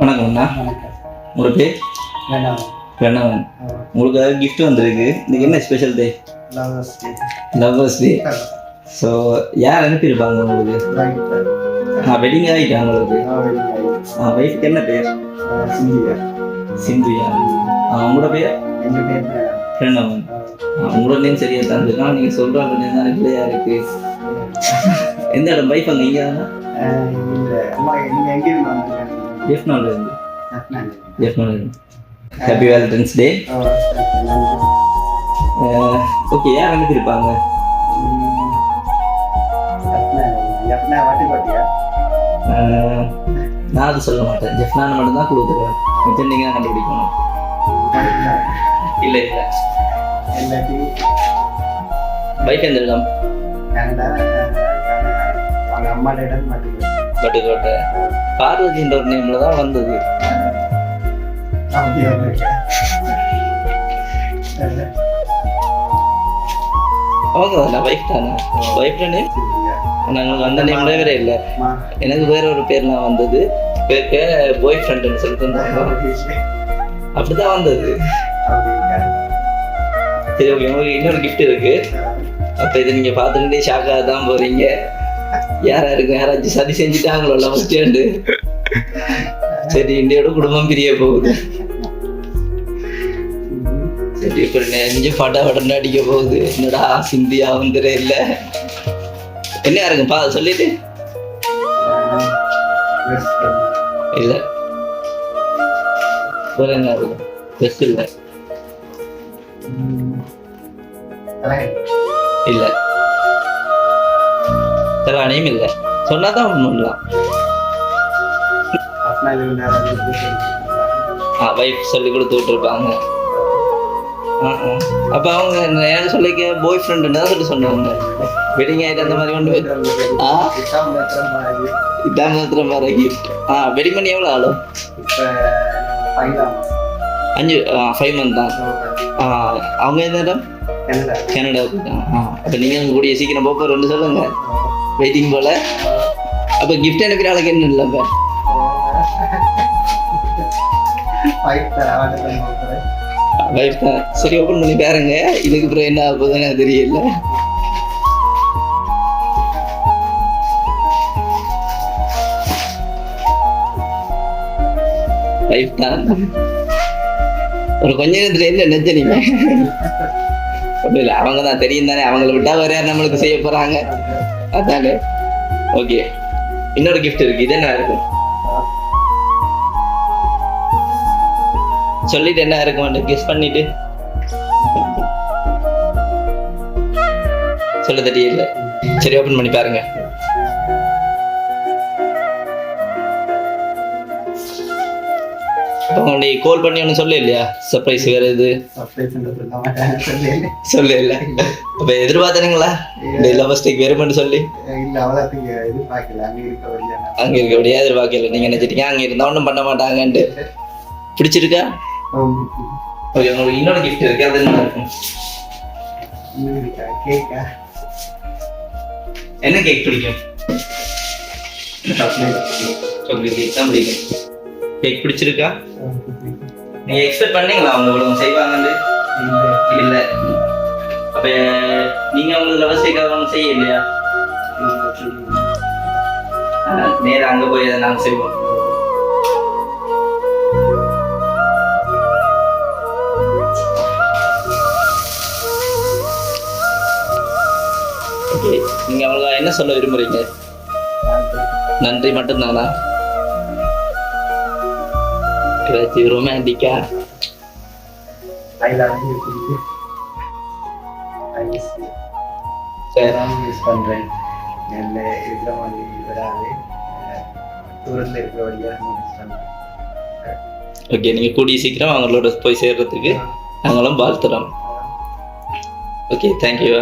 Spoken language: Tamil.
வணக்கம் அண்ணா. வணக்கம். உங்களோட பேர்? வேண்டாம் பிரணவன் உங்களுக்கு gift வந்திருக்கு? இன்னைக்கு என்ன special day lovers day so யார் அனுப்பியிருப்பாங்க உங்களுக்கு? ஆ வெட்டிங் ஆகிட்டா உங்களுக்கு? ஆ ஒய்ஃப்க்கு என்ன பேர்? சிந்தியா. சிந்துயா. ஆ உங்களோட பேர்? எங்க பேர் பிரணவன் உங்களோட நேம் சரியா தந்துருக்கான் நீங்கள் சொல்கிற நேம் தான் பிள்ளையா இருக்கு? எந்த இடம்? வைஃப் அங்கே இங்கே தானே இல்லை. அம்மா ஜெஃப்னால இருந்து. ஜெஃப்னால இருந்து. ஹாப்பி வேலண்டைன்ஸ் டே. ஓகே யார் ஆஹ், நான் அது சொல்ல மாட்டேன். ஜெஃப்னான மட்டும் தான் கொடுத்துருவேன் மிச்சம் நீங்கள் தான் கண்டுபிடிக்கணும். இல்லை இல்லை. பைக் எந்த இடம் கனடா அவங்க அம்மாட்ட இடம் மாட்டேங்குது பட்டுக்கோட்டை பார்வதின்ற ஒரு நேமில் தான் வந்தது. அவங்க தானே. பைக் தானே பைக் நேம் நாங்கள் அந்த நேம்ல வேற இல்லை. எனக்கு வேற ஒரு பேர்லாம் வந்தது. பேருக்கு பாய் ஃப்ரெண்டுன்னு சொல்லிட்டு இருந்தாங்க. அப்படிதான் வந்தது. சரி ஓகே உங்களுக்கு இன்னொரு கிஃப்ட் இருக்கு. அப்போ இதை நீங்கள் பார்த்துக்கிட்டே ஷாக்காக தான் போறீங்க. யாரா இருக்கும்? யாராச்சும் சதி செஞ்சுட்டாங்களோ ஹேண்டு சரி இந்தியோட குடும்பம் பிரிய போகுது. சரி இப்போ நெஞ்சு பட உடனே அடிக்க போகுது. என்னடா சிந்தியா வந்துட இல்லை? என்ன இருக்கு பா சொல்லிட்டு. இல்லை. என்ன இருக்கு பெஸ்ட் இல்லை. இல்லை. தலானையும் இல்லை. சொன்னாதான் ஆ வைஃப் சொல்லி கொடுத்து விட்டுருப்பாங்க. அப்ப அவங்க எனக்கு சொல்லிக்க பாய் ஃப்ரெண்டுன்னு தான் சொல்லி சொன்னாங்க. வெட்டிங் ஆகிட்டு அந்த மாதிரி ஒன்று ஆ? இதான் மாத்திரம் மாதிரி கிஃப்ட் ஆ வெட்டிங் பண்ணி எவ்வளோ ஆளும் அஞ்சு ஃபைவ் மந்த் தான் அவங்க எந்த இடம்? கனடா. ஆ அப்போ நீங்கள் கூடிய சீக்கிரம் போப்போ ரெண்டு சொல்லுங்க. வெயிட்டிங் போல. அப்போ கிஃப்ட் அனுப்பின ஆளுக்கு என்ன இல்லை இப்போ? வைஃப் தான் சரி ஓப்பன் பண்ணி பாருங்க. இதுக்கு அப்புறம் என்ன ஆக போகுதுன்னு எனக்கு தெரியல. வைஃப் தான் ஒரு கொஞ்ச நேரத்துல என்ன நெஞ்சனிங்க அப்படி இல்லை அவங்க தான் தெரியும் தானே. அவங்கள விட்டா வேற யார் நம்மளுக்கு செய்ய போறாங்க? அதானே? ஓகே இன்னொரு கிஃப்ட் இருக்கு. இது என்ன இருக்கும்? சொல்லிட்டு என்ன இருக்கும்? கெஸ் பண்ணிட்டு. சொல்ல தெரியல. சரி ஓபன் பண்ணி பாருங்க. உன்னை கால் பண்ணி ஒன்றும் சொல்ல இல்லையா? சர்ப்ரைஸ் வேற இது. சொல்ல. இல்ல. அப்ப எதிர்பார்த்தனீங்களா? இந்த லவஸ்டிக் வெறுமன்னு சொல்லி. இல்ல அவ்வளோத்துக்கு எதிர்பார்க்கல. அங்க இருக்க வழியா அங்க இருக்கபடியா எதிர்பார்க்கல. நீங்க நினைச்சிட்டீங்க. அங்க இருந்தா ஒன்றும் பண்ண மாட்டாங்கன்ட்டு. பிடிச்சிருக்கா? ஓகே உங்களுக்கு இன்னொரு கிஃப்ட் இருக்கு. அது என்ன இருக்கும்? என்ன கேக் பிடிக்கும்? சாக்லேட் கேக் தான் பிடிக்கும். கேக் பிடிச்சிருக்கா? நீங்க எக்ஸ்பெக்ட் பண்ணீங்களா அவங்க இவ்வளவு செய்வாங்கன்னு? இல்ல. அப்ப நீங்க உங்களுக்கு லவஸ்டிக்காக ஒன்றும் செய்ய இல்லையா? நேரா அங்க போய் அதை நாங்க செய்வோம். நீங்க அவங்களுக்கு என்ன சொல்ல விரும்புறீங்க? நன்றி மட்டும்தானா? ஏதாச்சும் ரொமான்டிக்கா யூஸ் பண்றேன் நல்ல இருக்கிற மாதிரி வராது தூரத்தில் இருக்கிற வழியாக யூஸ் பண்றேன் ஓகே நீங்க கூடிய சீக்கிரம் அவங்களோட போய் சேர்றதுக்கு நாங்களும் வாழ்த்துறோம் ஓகே தேங்க்யூ